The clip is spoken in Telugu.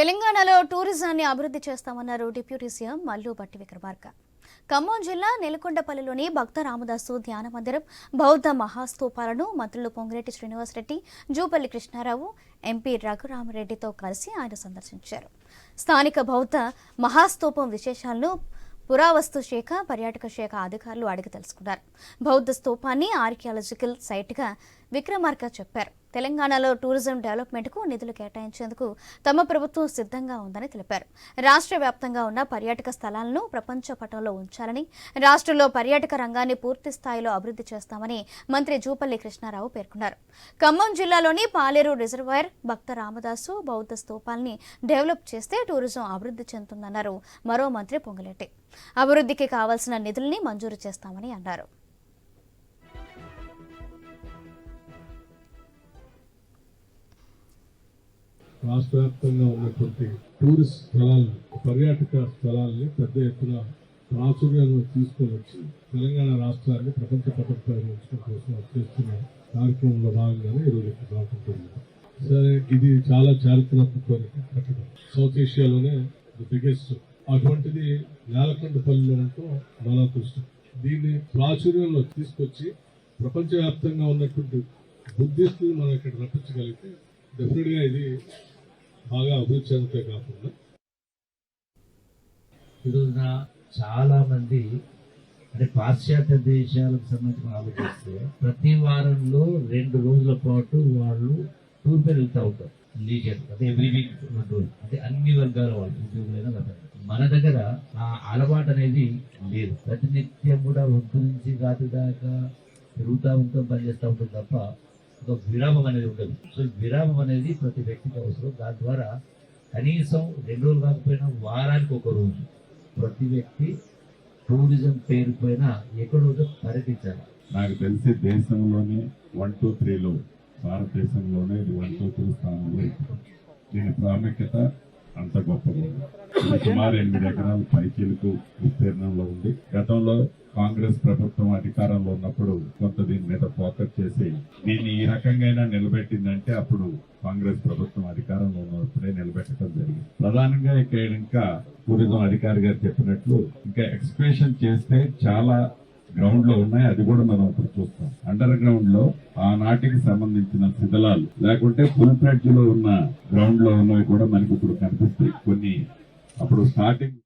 తెలంగాణలో టూరిజాన్ని అభివృద్ధి చేస్తామన్నారు డిప్యూటీ సీఎం మల్లు భట్టి విక్రమార్క. ఖమ్మం జిల్లా నెలకొండపల్లిలోని భక్త రామదాసు ధ్యాన మందిరం బౌద్ధ మహాస్తూపాలను మంత్రులు పొంగిరెడ్డి శ్రీనివాసరెడ్డి జూపల్లి కృష్ణారావు ఎంపీ రఘురామరెడ్డితో కలిసి ఆయన సందర్శించారు. స్థానిక బౌద్ధ మహాస్తూపం విశేషాలను పురావస్తు శాఖ పర్యాటక శాఖ అధికారులు అడిగి తెలుసుకున్నారు. బౌద్ధ స్తూపాన్ని ఆర్కియాలజికల్ సైట్గా విక్రమార్క చెప్పారు. తెలంగాణలో టూరిజం డెవలప్మెంట్కు నిధులు కేటాయించేందుకు తమ ప్రభుత్వం సిద్ధంగా ఉందని తెలిపారు. రాష్ట్ర వ్యాప్తంగా ఉన్న పర్యాటక స్థలాలను ప్రపంచ పటంలో ఉంచాలని రాష్ట్రంలో పర్యాటక రంగాన్ని పూర్తి స్థాయిలో అభివృద్ధి చేస్తామని మంత్రి జూపల్లి కృష్ణారావు పేర్కొన్నారు. ఖమ్మం జిల్లాలోని పాలేరు రిజర్వాయర్ భక్త రామదాసు బౌద్ధ స్తూపాల్ని డెవలప్ చేస్తే టూరిజం అభివృద్ధి చెందుతుందన్నారు మరో మంత్రి పొంగులెట్టి అభివృద్ధికి కావాల్సిన నిధుల్ని మంజూరు చేస్తామని అన్నారు. రాష్ట్ర వ్యాప్తంగా ఉన్నటువంటి టూరిస్ట్ స్థలాలను పర్యాటక స్థలాల్ని పెద్ద ఎత్తున ప్రాచుర్యంలో తీసుకొని వచ్చి తెలంగాణ రాష్ట్రాన్ని ప్రపంచ పథకపై కోసం చేస్తున్న కార్యక్రమంలో భాగంగానే ఈరోజు ఇక్కడ రాకుంటుంది సరే ఇది చాలా చారిత్రాత్మకమైన కట్టడం సౌత్ ఏషియాలోనే ది బిగ్గెస్ట్ అటువంటిది నేలకొండపల్లిలో ఉంటూ మన అదృష్టం దీన్ని ప్రాచుర్యంలో తీసుకొచ్చి ప్రపంచవ్యాప్తంగా ఉన్నటువంటి బుద్ధిస్టులు మనం ఇక్కడ రప్పించగలిగితే డెఫినెట్గా ఇది బాగా అభివృద్ధి చెందితే కాకుండా. ఈరోజున చాలా మంది అంటే పాశ్చాత్య దేశాలకు సంబంధించిన ఆలోచిస్తే ప్రతి వారంలో రెండు రోజుల పాటు వాళ్ళు టూర్ మీద వెళ్తూ ఉంటారు. లీజర్ అంటే ఎవ్రీ వీక్ అంటే అన్ని వర్గాల వాళ్ళు ఉద్యోగులైనా కదా మన దగ్గర ఆ అలవాటు అనేది లేదు. ప్రతినిత్యం కూడా ఒడ్డు నుంచి కాదు దాకా పెరుగుతూ ఉంటాం పనిచేస్తూ ఉంటాం తప్ప ఒక విరామం అనేది ఉండదు. సో విరామం అనేది ప్రతి వ్యక్తికి అవసరం. దాని ద్వారా కనీసం రెండు రోజులు కాకపోయినా వారానికి ఒక రోజు ప్రతి వ్యక్తి టూరిజం పేరు పైన ఎక్కడో పర్యటించాలి నాకు తెలిసి దేశంలోనే వన్ టూ త్రీలో భారతదేశంలోనే ఇది వన్ టూ త్రీ స్థానంలో దీని ప్రాముఖ్యత అంత గొప్పగా సుమారు ఎనిమిది ఎకరాల పైచీలకు విస్తీర్ణంలో ఉంది. గతంలో కాంగ్రెస్ ప్రభుత్వం అధికారంలో ఉన్నప్పుడు కొంత దీని మీద ఫోకస్ చేసి దీన్ని ఈ రకంగా నిలబెట్టిందంటే అప్పుడు కాంగ్రెస్ ప్రభుత్వం అధికారంలో ఉన్నప్పుడే నిలబెట్టడం జరిగింది. ప్రధానంగా ఇక్కడ ఇంకా టూరిజం అధికారి గారు చెప్పినట్లు ఇంకా ఎక్స్ప్రెషన్ చేస్తే చాలా గ్రౌండ్లో ఉన్నాయి అది కూడా మనం ఇప్పుడు చూస్తాం. అండర్ గ్రౌండ్లో ఆనాటికి సంబంధించిన శిథిలాలు లేకుంటే ఫుల్ ఫ్లెడ్జ్లో ఉన్న గ్రౌండ్లో ఉన్నవి కూడా మనకి ఇప్పుడు కనిపిస్తాయి. కొన్ని అప్పుడు స్టార్టింగ్